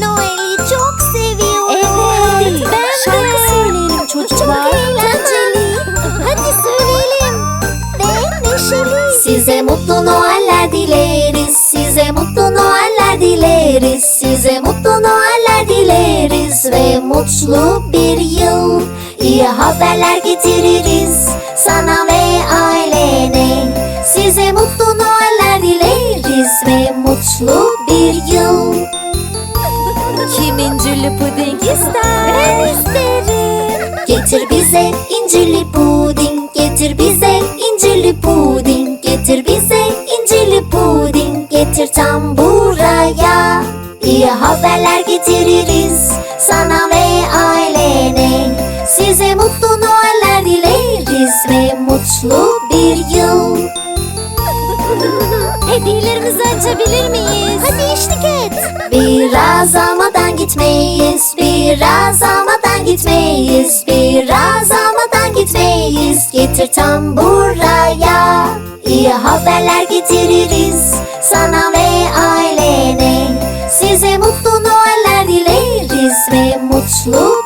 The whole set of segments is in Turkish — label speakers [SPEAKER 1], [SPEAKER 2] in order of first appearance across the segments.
[SPEAKER 1] Noel'i çok seviyorum.
[SPEAKER 2] Evet,
[SPEAKER 1] ben de.
[SPEAKER 2] Şarkı söyleyelim çocuklar.
[SPEAKER 1] Çok eğlenceli. Hadi söyleyelim. Ve neşeli.
[SPEAKER 2] Size mutlu Noeller dileriz. Size mutlu Noeller dileriz. Size mutlu Noeller dileriz ve mutlu bir yıl. İyi haberler getiririz sana ve ailene. Size mutlu Noeller dileriz ve mutlu bir yıl. Kim incirli puding ister?
[SPEAKER 1] Ben isterim.
[SPEAKER 2] Getir bize incirli puding, getir bize incirli puding, getir bize incirli puding, getir tam buraya. İyi haberler getiririz sana ve ailene. Size mutlu Noeller dileriz ve mutlu bir yıl.
[SPEAKER 1] Hediyelerimizi açabilir miyiz? Hadi eşlik et.
[SPEAKER 2] Biraz almadan gitmeyiz, biraz almadan gitmeyiz, biraz almadan gitmeyiz. Getir tam buraya, iyi haberler getiririz sana ve ailene. Size mutlu Noeller dileriz ve mutlu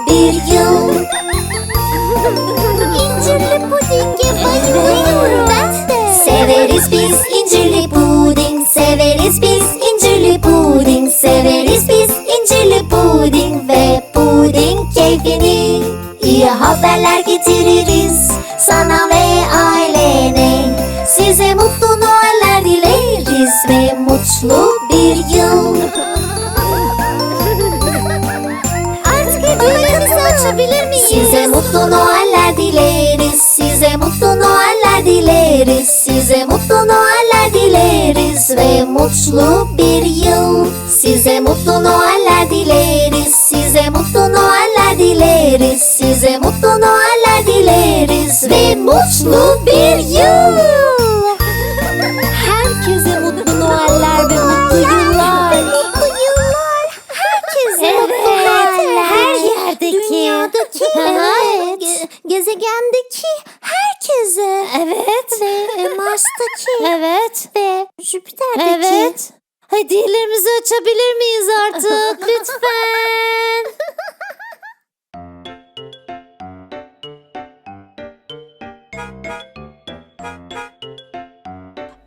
[SPEAKER 2] Size mutlu Noeller dileriz ve mutlu bir yıl. Size mutlu Noeller dileriz. Size mutlu Noeller dileriz. Size mutlu Noeller dileriz ve mutlu bir yıl. Herkese mutlu Noeller ve mutlu yıllar.
[SPEAKER 1] Mutlu yıllar. Herkese mutlu hayaller.
[SPEAKER 2] her yerdeki.
[SPEAKER 1] Dünyadaki, evet. ge- gezegendeki herkese.
[SPEAKER 2] Evet.
[SPEAKER 1] Ve Mars'taki.
[SPEAKER 2] Evet.
[SPEAKER 1] Ve Jüpiter'deki.
[SPEAKER 2] Evet. Hediyelerimizi açabilir miyiz artık lütfen?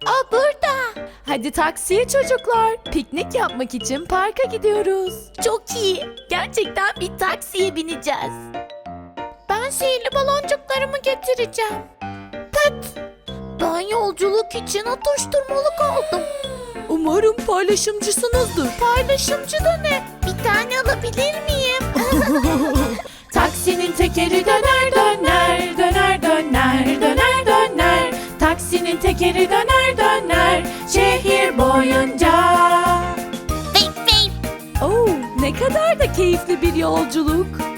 [SPEAKER 3] O burada. Hadi taksiye çocuklar. Piknik yapmak için parka gidiyoruz. Çok iyi. Gerçekten bir taksiye bineceğiz. Ben sihirli baloncuklarımı getireceğim. Yolculuk için atıştırmalık aldım. Umarım paylaşımcısınızdır. Paylaşımcı da ne? Bir tane alabilir miyim? Taksinin tekeri döner döner döner döner döner döner Taksinin tekeri döner döner şehir boyunca. Oh, ne kadar da keyifli bir yolculuk.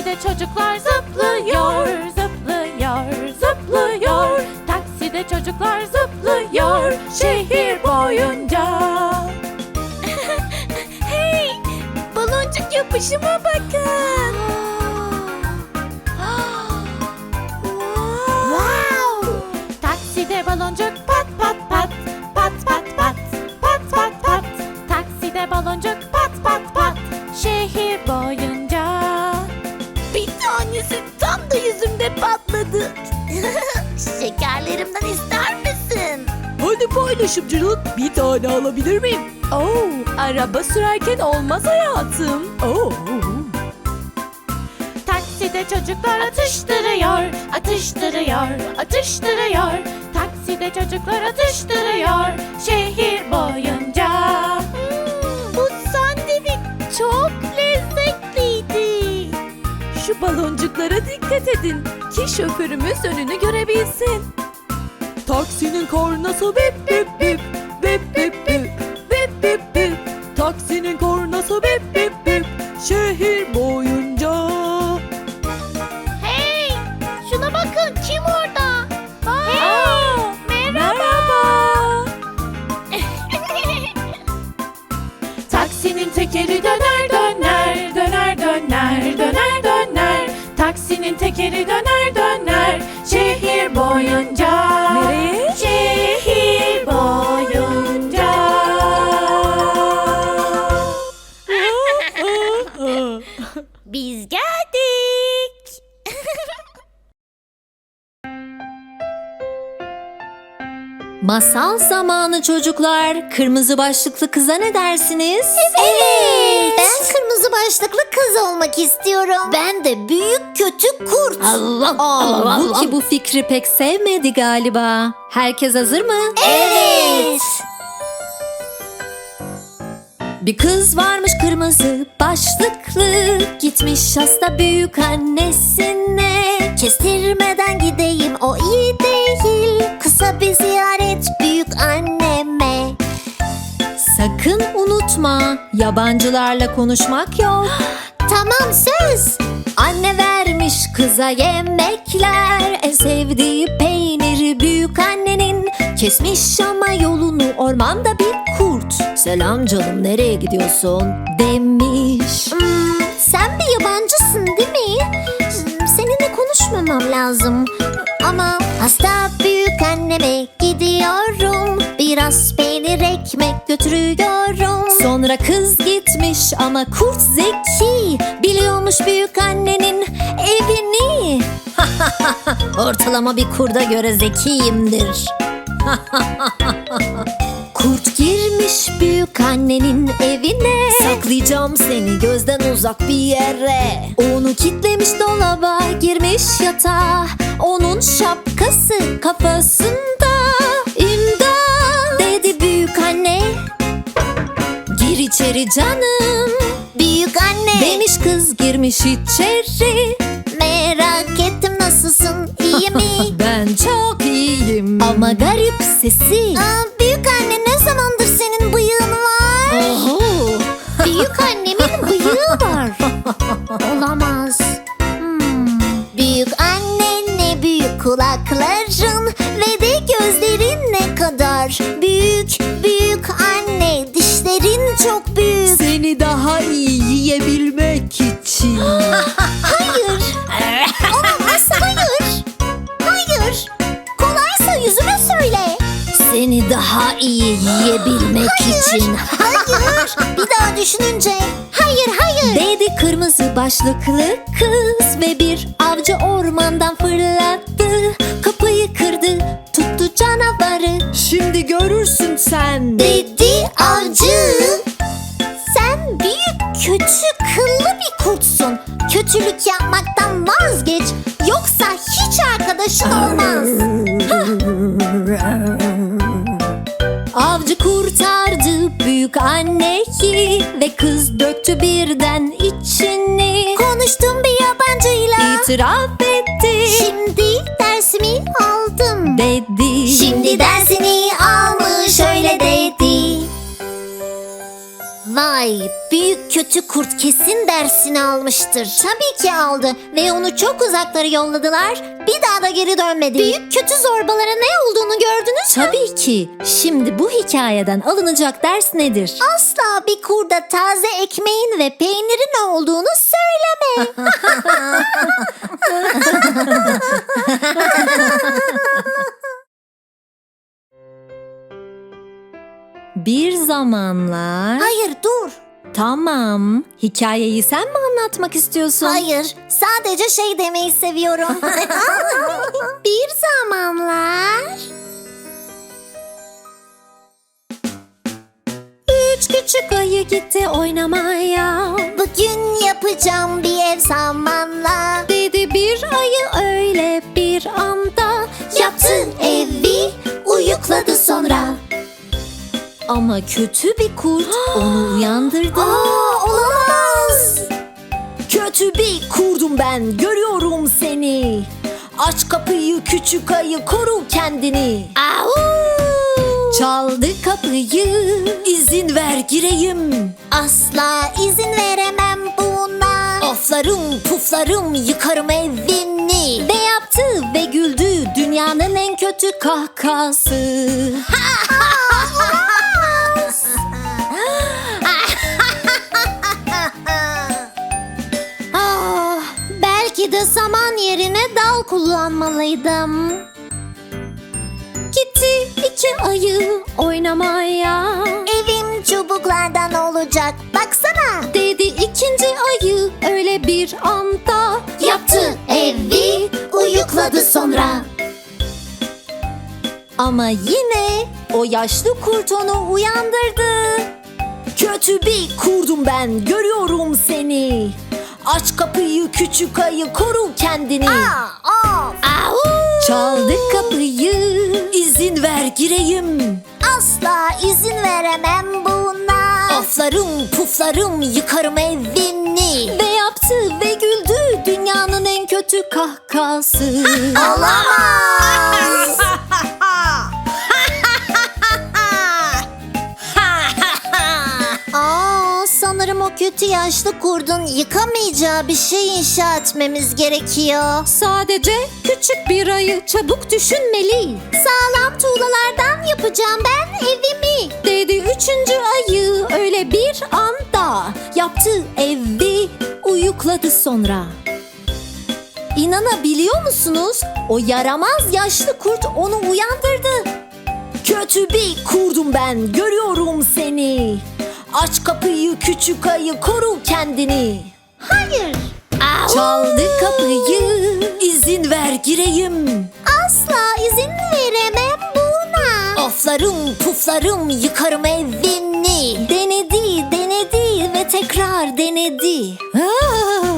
[SPEAKER 3] Takside çocuklar zıplıyor, zıplıyor, zıplıyor. Takside çocuklar zıplıyor şehir boyunca. hey, baloncuk yapışıma bakın. wow. Takside baloncuk pat pat pat, pat pat pat, pat pat pat. Takside baloncuk yüzümde patladı.
[SPEAKER 1] Şekerlerimden ister misin?
[SPEAKER 3] Hadi paylaşımcılık bir tane alabilir miyim? Oo, araba sürerken olmaz hayatım. Oo. Takside çocuklar atıştırıyor, atıştırıyor, atıştırıyor. Takside çocuklar atıştırıyor şehir boyunca. Dikkat edin ki şoförümüz önünü görebilsin. Taksinin kornası bip bip bip bip bip bip bip bip bip Taksinin kornası bip bip bip şehir boyunca けれどな
[SPEAKER 1] Masal zamanı çocuklar. Kırmızı başlıklı kıza ne dersiniz?
[SPEAKER 2] Evet. Ben kırmızı başlıklı kız olmak istiyorum. Ben de büyük kötü kurt.
[SPEAKER 1] Aa, bu ki bu fikri pek sevmedi galiba. Herkes hazır mı?
[SPEAKER 2] Evet.
[SPEAKER 1] Bir kız varmış kırmızı başlıklı Gitmiş hasta büyük annesine
[SPEAKER 2] Kestirmeden gideyim o iyi değil. Kısa bir ziyaret
[SPEAKER 1] yabancılarla konuşmak yok
[SPEAKER 2] Tamam söz.
[SPEAKER 1] Anne vermiş kıza yemekler En sevdiği peyniri büyük annenin Kesmiş ama yolunu ormanda bir kurt Selam canım nereye gidiyorsun demiş
[SPEAKER 2] Hmm, sen bir yabancısın değil mi? Hmm, Seninle konuşmamam lazım. Ama hasta büyük anneme gidiyorum. Biraz peynir ekmek götürüyorum.
[SPEAKER 1] Sonra kız gitmiş ama kurt zeki. Biliyormuş büyük annenin evini. Ortalama bir kurda göre zekiyimdir. Kurt girmiş büyük annenin evine. Saklayacağım seni gözden uzak bir yere. Onu kitlemiş dolaba girmiş yatağa. Onun şapkası kafasında girmiş içeri
[SPEAKER 2] Merak ettim nasılsın? İyi mi?
[SPEAKER 1] Ben çok iyiyim Ama garip sesi
[SPEAKER 2] Aa, büyük anne ne zamandır senin bıyığın var?
[SPEAKER 1] Oho.
[SPEAKER 2] büyük annemin bıyığı var. Olamaz. Hmm. Büyük anne ne büyük kulakların
[SPEAKER 1] iyi yiyebilmek için
[SPEAKER 2] Hayır. Bir daha düşününce. Hayır hayır.
[SPEAKER 1] Dedi kırmızı başlıklı kız Ve bir avcı ormandan fırlattı Kapıyı kırdı tuttu canavarı Şimdi görürsün sen
[SPEAKER 2] Dedi avcı. Sen büyük kötü kıllı bir kurtsun. Kötülük yapmaktan vazgeç. Yoksa hiç arkadaşın olmaz.
[SPEAKER 1] İtiraf etti
[SPEAKER 2] Şimdi dersimi aldım.
[SPEAKER 1] dedi
[SPEAKER 2] Şimdi dersini almış öyle dedi. Vay büyük kötü kurt kesin dersini almıştır. Tabii ki aldı ve onu çok uzaklara yolladılar. Bir daha da geri dönmedi. Büyük kötü zorbalara ne olduğunu gördünüz mü?
[SPEAKER 1] Tabii ki şimdi bu hikayeden alınacak ders nedir?
[SPEAKER 2] Asla bir kurda taze ekmeğin ve peynirin olduğunu
[SPEAKER 1] zamanlar
[SPEAKER 2] Hayır dur.
[SPEAKER 1] Tamam hikayeyi sen mi anlatmak istiyorsun?
[SPEAKER 2] Hayır, sadece şey demeyi seviyorum. bir zamanlar...
[SPEAKER 1] Üç küçük ayı gitti oynamaya Ama kötü bir kurt onu uyandırdı
[SPEAKER 2] Aa, olamaz.
[SPEAKER 1] Kötü bir kurdum ben görüyorum seni Aç kapıyı küçük ayı koru kendini
[SPEAKER 2] Au!
[SPEAKER 1] Çaldı kapıyı izin ver gireyim
[SPEAKER 2] Asla izin veremem buna.
[SPEAKER 1] Oflarım puflarım yıkarım evini Ve yaptı ve güldü dünyanın en kötü kahkası
[SPEAKER 2] Ah, saman yerine dal kullanmalıydım.
[SPEAKER 1] Gitti iki ayı oynamaya
[SPEAKER 2] Evim çubuklardan olacak. Baksana.
[SPEAKER 1] Dedi ikinci ayı öyle bir anda
[SPEAKER 2] Yaptı evi, uyukladı sonra.
[SPEAKER 1] Ama yine o yaşlı kurt onu uyandırdı. Kötü bir kurdum ben, görüyorum seni. Aç kapıyı küçük ayı, koru kendini. Çaldı kapıyı, izin ver gireyim.
[SPEAKER 2] Asla izin veremem buna.
[SPEAKER 1] Aflarım puflarım yıkarım evini. Ve yaptı ve güldü dünyanın en kötü kahkası.
[SPEAKER 2] Olamaz. Kötü yaşlı kurdun yıkamayacağı bir şey inşa etmemiz gerekiyor.
[SPEAKER 1] Sadece küçük bir ayı çabuk düşünmeli.
[SPEAKER 2] Sağlam tuğlalardan yapacağım ben evimi.
[SPEAKER 1] Dedi üçüncü ayı öyle bir anda yaptı evi uyukladı sonra. İnanabiliyor musunuz? O yaramaz yaşlı kurt onu uyandırdı. Kötü bir kurdum ben görüyorum seni. Aç kapıyı küçük ayı koru kendini.
[SPEAKER 2] Hayır.
[SPEAKER 1] Çaldı kapıyı izin ver gireyim.
[SPEAKER 2] Asla izin veremem buna.
[SPEAKER 1] Aflarım puflarım yıkarım evini. Denedi denedi ve tekrar denedi. Ah,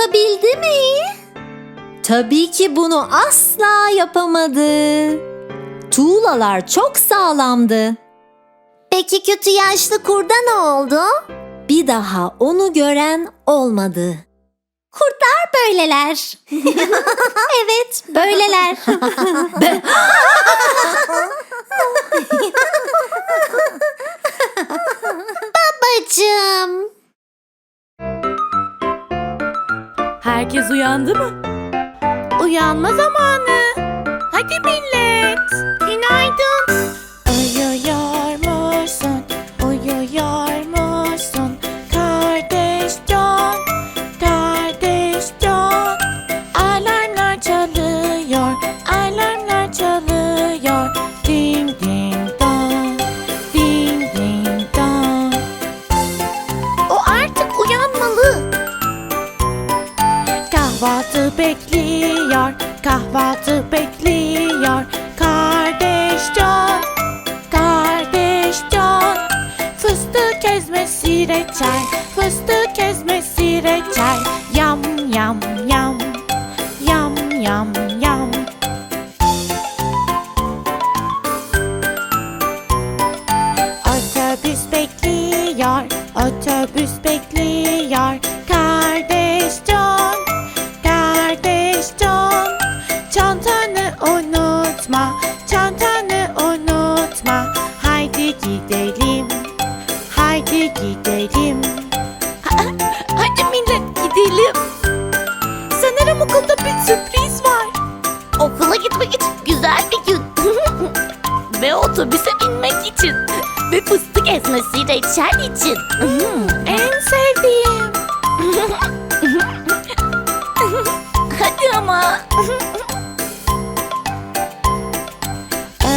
[SPEAKER 2] evi yıkabildi mi?
[SPEAKER 1] Tabii ki bunu asla yapamadı. Tuğlalar çok sağlamdı.
[SPEAKER 2] Peki kötü yaşlı kurda ne oldu?
[SPEAKER 1] Bir daha onu gören olmadı.
[SPEAKER 2] Kurtlar böyleler. evet, böyleler. Babacığım.
[SPEAKER 3] Herkes uyandı mı? Uyanma zamanı. Hadi millet. Günaydın. Ezmesi reçel, fıstık ezmesi reçel. Yam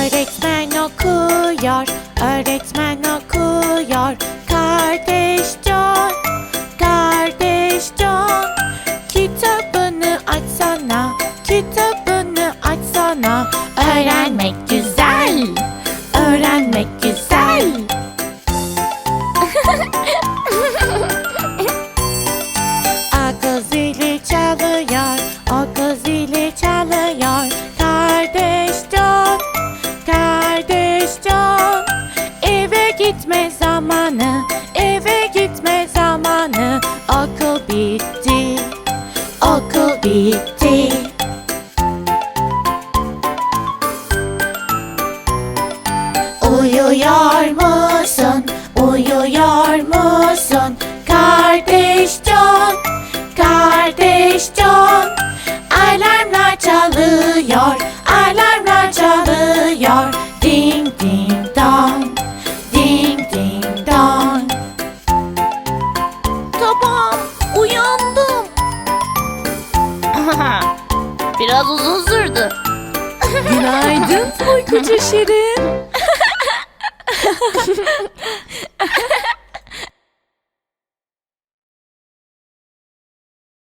[SPEAKER 3] Öğretmen okuyor, öğretmen okuyor. Kardeş John, kardeş John. Kitabını açsana, kitabını açsana. Öğrenmek güzel, öğrenmek güzel. Akıl zili çalıyor, akıl zili çalıyor. Bitti. Uyuyor musun? Uyuyor musun? Kardeş John, kardeş John. Alarmlar çalıyor, Günaydın uykucu Şirin.